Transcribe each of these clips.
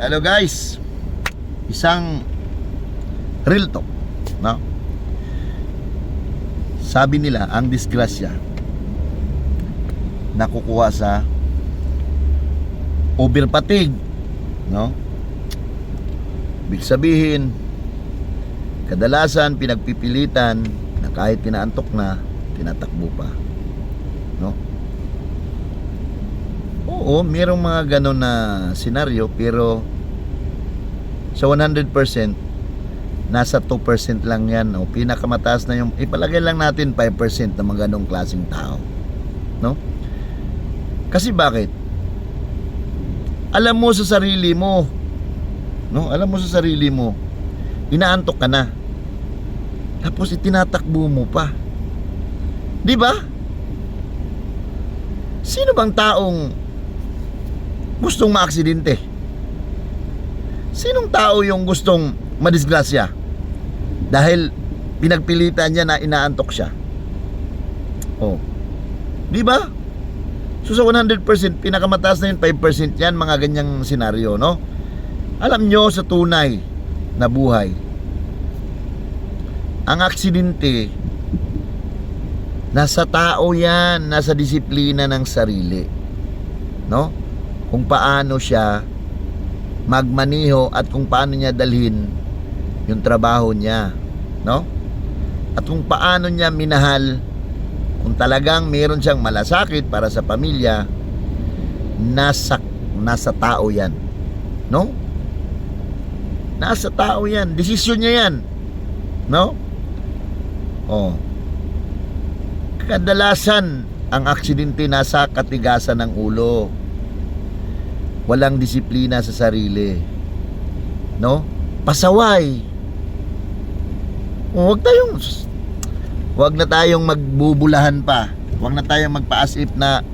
Hello guys. Isang real talk, no? Sabi nila, ang disgrasya nakukuha sa overpatig, no? Ibig sabihin, kadalasan pinagpipilitan na kahit pinaantok na, tinatakbo pa. No? Oo, mayroong mga ganon na senaryo pero sa 100% nasa 2% lang yan o pinakamataas na yung ipalagay lang natin 5% na mga ganong klaseng tao no? Kasi bakit? Alam mo sa sarili mo no? Alam mo sa sarili mo inaantok ka na. Tapos itinatakbo mo pa. Di ba? Sino bang taong gustong maaksidente. Sinong tao yung gustong madisgrasya? Dahil pinagpilitan niya na inaantok siya. Oh. Di ba? So sa 100% pinakamataas na yun 5% yan mga ganyang senaryo no? Alam nyo sa tunay na buhay ang aksidente nasa tao yan nasa disiplina ng sarili no kung paano siya magmaniho at kung paano niya dalhin yung trabaho niya no? At kung paano niya minahal kung talagang meron siyang malasakit para sa pamilya nasa nasa tao yan no? Nasa tao yan. Desisyon niya yan no? Oh. Kadalasan ang aksidente nasa katigasan ng ulo walang disiplina sa sarili. No? Pasaway. Huwag tayong Huwag na tayong magbubulahan pa. Huwag na tayong magpaasip na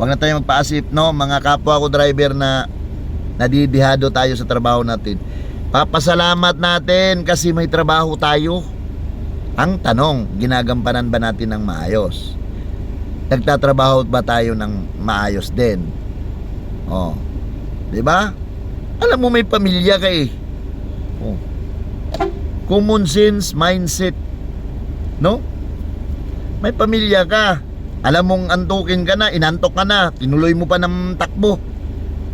Huwag na tayong magpaasip, no? Mga kapwa ko driver na nadidihado tayo sa trabaho natin. Papasalamat natin kasi may trabaho tayo. Ang tanong, ginagampanan ba natin ng maayos? Nagtatrabaho ba tayo ng maayos din? Oh. 'Di ba? Alam mo may pamilya ka eh. Oh. Common sense mindset. No? May pamilya ka. Alam mong antukin ka na, inantok ka na, tinuloy mo pa ng takbo.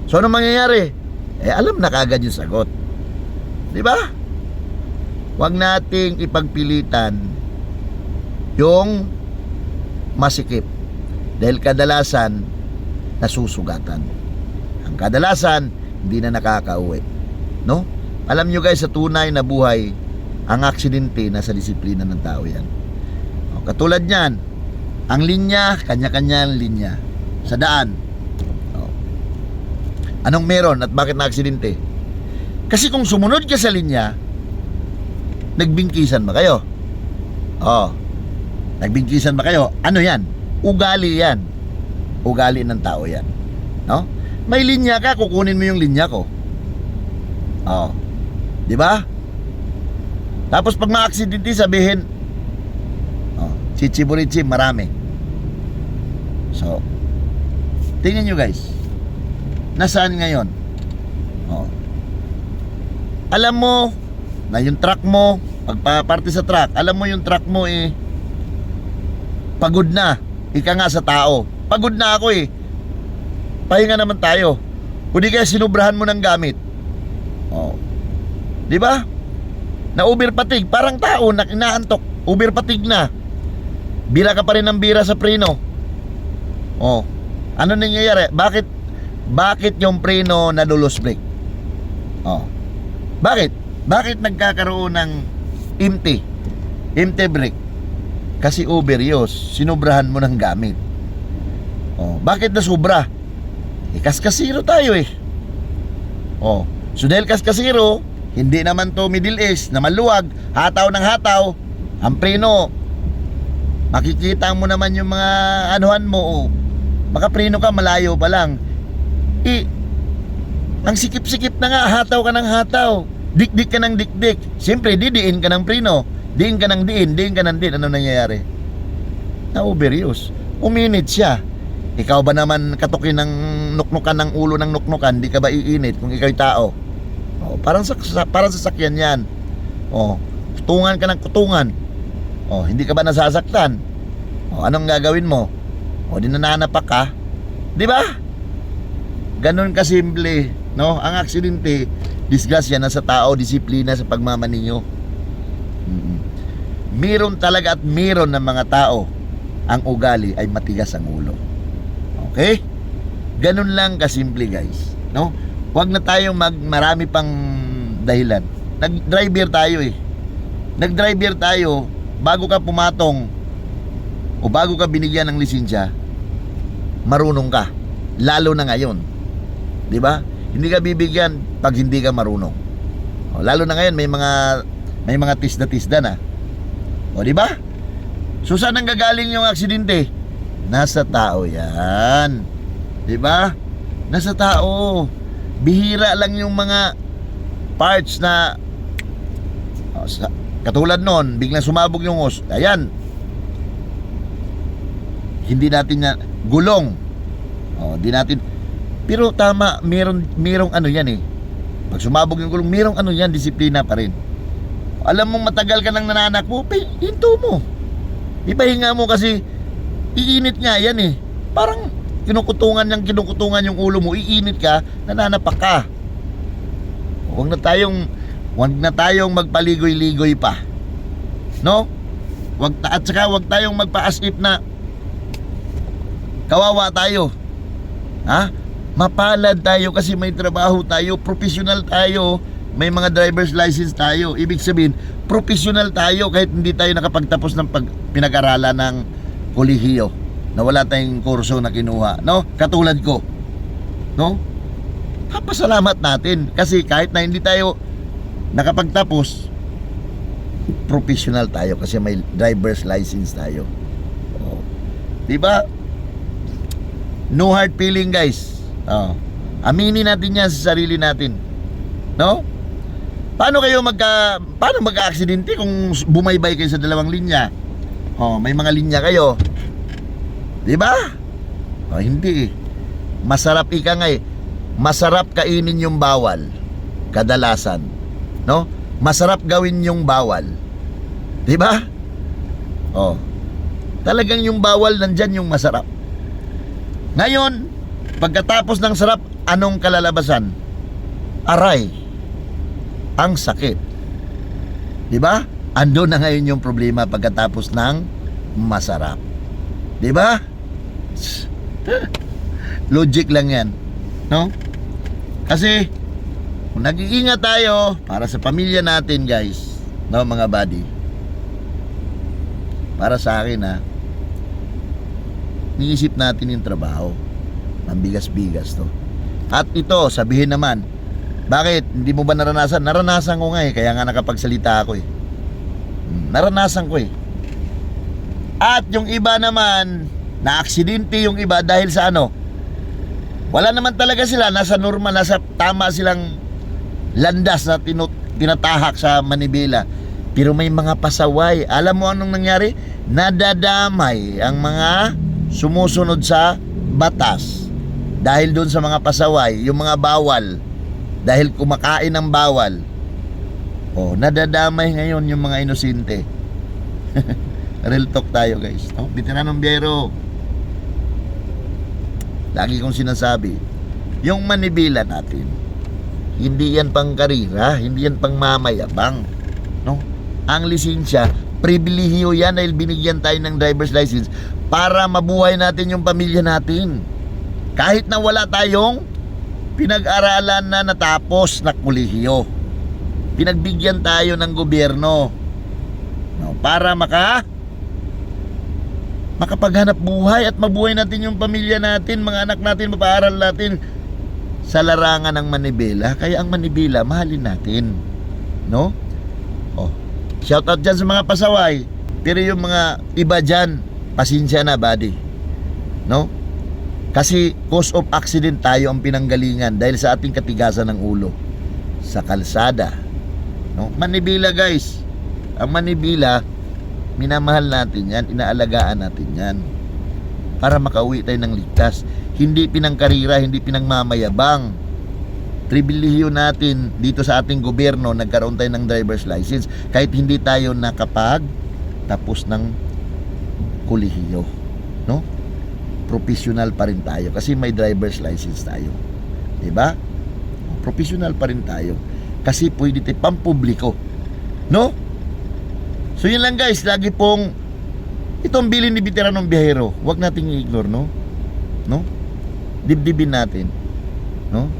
So ano mangyayari? Eh alam na kagad yung sagot. 'Di ba? Huwag nating ipagpilitan yung masikip dahil kadalasan nasusugatan. Ang kadalasan hindi na nakakauwi. No? Alam nyo guys sa tunay na buhay ang aksidente nasa disiplina ng tao yan. O, katulad niyan, ang linya, kanya-kanya ang linya. Sa daan. O. Anong meron at bakit na aksidente? Kasi kung sumunod ka sa linya, nagbingkisan ba kayo? Oh. Nagbingkisan ba kayo? Ano yan? Ugali yan. Ugali ng tao yan. No? May linya ka, kukunin mo yung linya ko. Oh. 'Di ba? Tapos pag ma-aksidente sabihin oh, chichiburichi marami. So, tingnan nyo guys. Nasaan ngayon? Oh. Alam mo na yung truck mo, pagpaparte sa truck, alam mo yung truck mo eh pagod na. Ika nga sa tao. Pagod na ako eh. Pahinga naman tayo. Kundi kaya sinubrahan mo ng gamit. Oh. 'Di ba? Na Uber patig, parang tao na inaantok. Uber patig na. Bira ka pa rin ng bira sa preno. Oh. Ano nangyayari? Bakit bakit yung preno nadulos brake? Oh. Bakit? Bakit nagkakaroon ng empty? Empty brake? Kasi overuse, sinubrahan mo ng gamit. Oh, bakit na sobra? Eh, kaskasiro tayo eh. Oh, so dahil kaskasiro, hindi naman to Middle East na maluwag, hataw ng hataw, ang preno, makikita mo naman yung mga anuhan mo, oh. Baka preno ka, malayo pa lang. Eh, ang sikip-sikip na nga, hataw ka ng hataw. Dikdik ka ng dikdik. Siyempre, didiin ka ng preno. Diin ka ng diin, diin ka ng diin. Ano nangyayari? Na overuse. Uminit siya. Ikaw ba naman katukin ng nuknukan ng ulo ng nuknukan, di ka ba iinit kung ikaw'y tao? Oh, parang sa, parang sasakyan 'yan. Oh, kutungan ka ng kutungan. Oh, hindi ka ba nasasaktan? Oh, anong gagawin mo? Oh, di nananapak ka. Di ba? Ganun kasimple, no? Ang aksidente, disgrasya na sa tao, disiplina sa pagmamaninyo. Meron talaga at meron ng mga tao ang ugali ay matigas ang ulo. Okay? Ganun lang kasimple guys. No? Huwag na tayong mag marami pang dahilan. Nag-driver tayo eh. Nag-driver tayo bago ka pumatong o bago ka binigyan ng lisensya, marunong ka. Lalo na ngayon. 'Di ba? Hindi ka bibigyan pag hindi ka marunong. O, lalo na ngayon may mga may mga tisda-tisda na. O di ba? So saan ang gagaling yung aksidente? Nasa tao 'yan. 'Di ba? Nasa tao. Bihira lang yung mga parts na katulad noon, biglang sumabog yung hose. Ayan. Hindi natin na gulong. O, di natin pero tama, meron merong ano 'yan eh. Pag sumabog yung gulong, merong ano 'yan, disiplina pa rin. Alam mong matagal ka nang nananakbo, pe, hinto mo. Ipahinga mo kasi iinit nga yan eh. Parang kinukutungan ng kinukutungan yung ulo mo, iinit ka, nananapak ka. Huwag na tayong huwag na tayong magpaligoy-ligoy pa. No? Wag at saka wag tayong magpa-as if na kawawa tayo. Ha? Mapalad tayo kasi may trabaho tayo, professional tayo, may mga driver's license tayo. Ibig sabihin, professional tayo kahit hindi tayo nakapagtapos ng pag, pinag-aralan ng kolehiyo na wala tayong kurso na kinuha, no? Katulad ko. No? Papasalamat natin kasi kahit na hindi tayo nakapagtapos, professional tayo kasi may driver's license tayo. Oh. 'Di ba? No hard feeling, guys. Oh. Aminin natin 'yan sa sarili natin. No? Paano kayo magka paano magka-aksidente kung bumaybay kayo sa dalawang linya? Oh, may mga linya kayo. 'Di ba? Oh, hindi. Masarap ika nga eh. Masarap kainin yung bawal. Kadalasan. No? Masarap gawin yung bawal. 'Di ba? Oh. Talagang yung bawal nandyan yung masarap. Ngayon, pagkatapos ng sarap, anong kalalabasan? Aray. Ang sakit. 'Di ba? Ando na ngayon yung problema pagkatapos ng masarap. 'Di ba? Logic lang 'yan. No? Kasi kung nag-iingat tayo para sa pamilya natin, guys, no, mga buddy. Para sa akin, ha, niisip natin yung trabaho. Ang bigas-bigas to. At ito, sabihin naman, bakit? Hindi mo ba naranasan? Naranasan ko nga eh, kaya nga nakapagsalita ako eh. Hmm, Naranasan ko eh. At yung iba naman, na aksidente yung iba dahil sa ano? Wala naman talaga sila, nasa normal, nasa tama silang landas na tinu- tinatahak sa Manibela. Pero may mga pasaway. Alam mo anong nangyari? Nadadamay ang mga sumusunod sa batas. Dahil doon sa mga pasaway, yung mga bawal. Dahil kumakain ng bawal. Oh, nadadamay ngayon yung mga inosente. Real talk tayo guys. No? Veteranong biyero. Lagi kong sinasabi, yung manibila natin, hindi yan pang karira, hindi yan pang mamayabang. No? Ang lisensya, pribilehiyo yan dahil binigyan tayo ng driver's license para mabuhay natin yung pamilya natin. Kahit na wala tayong pinag-aralan na natapos na kolehiyo. Pinagbigyan tayo ng gobyerno no, para maka makapaghanap buhay at mabuhay natin yung pamilya natin, mga anak natin, mapaaral natin sa larangan ng Manibela. Kaya ang Manibela, mahalin natin. No? Oh, shout out dyan sa mga pasaway. Pero yung mga iba dyan, pasensya na, buddy. No? Kasi cause of accident tayo ang pinanggalingan dahil sa ating katigasan ng ulo sa kalsada. No? Manibila guys. Ang Manibila, minamahal natin yan, inaalagaan natin yan. para makauwi tayo ng ligtas. Hindi pinangkarira, hindi pinangmamayabang. Pribilehiyo natin dito sa ating gobyerno, nagkaroon tayo ng driver's license kahit hindi tayo nakapag tapos ng kolehiyo. No? Professional pa rin tayo kasi may driver's license tayo. 'Di ba? Professional pa rin tayo kasi pwede tayo pampubliko. No? So yun lang guys, lagi pong itong bilin ni veteranong biyahero, huwag nating i-ignore, no? No? Dibdibin natin. No?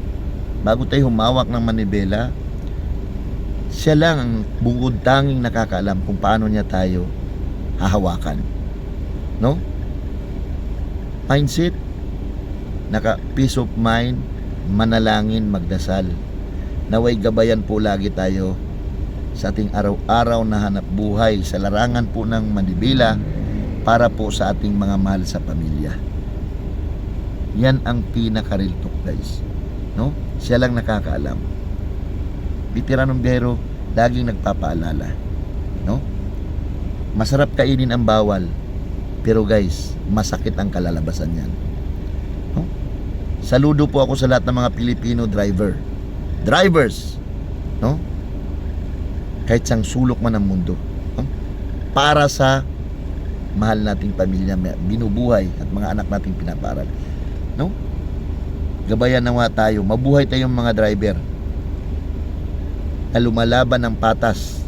Bago tayo humawak ng manibela, siya lang ang bungod tanging nakakaalam kung paano niya tayo hahawakan. No? Mindset, naka peace of mind, manalangin, magdasal. Naway gabayan po lagi tayo sa ating araw-araw na hanap buhay sa larangan po ng Manibela para po sa ating mga mahal sa pamilya. Yan ang pinaka-real guys. No? Siya lang nakakaalam. Bitiranong biyero, laging nagpapaalala. No? Masarap kainin ang bawal. Pero guys, masakit ang kalalabasan yan. No? Saludo po ako sa lahat ng mga Pilipino driver. Drivers. No? Kahit sang sulok man ang mundo. No? Para sa mahal nating pamilya, binubuhay at mga anak nating pinaparal. No? Gabayan nawa tayo. Mabuhay tayong mga driver na lumalaban ng patas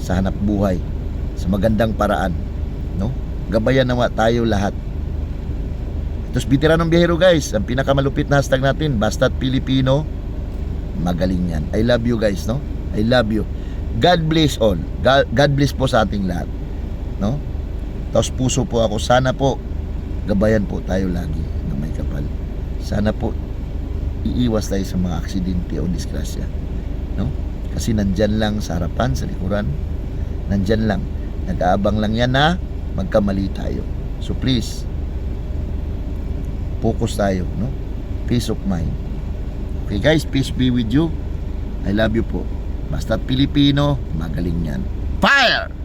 sa hanap buhay sa magandang paraan. No? Gabayan nawa tayo lahat. Tapos bitiranong biyahero guys, ang pinakamalupit na hashtag natin, basta't Pilipino, magaling yan. I love you guys, no? I love you. God bless all. God, God bless po sa ating lahat. No? Tapos puso po ako, sana po, gabayan po tayo lagi na may kapal. Sana po, iiwas tayo sa mga aksidente o disgrasya. No? Kasi nandyan lang sa harapan, sa likuran, nandyan lang. Nag-aabang lang yan na magkamali tayo. So please, focus tayo, no? Peace of mind. Okay guys, peace be with you. I love you po. Basta Pilipino, magaling yan. Fire!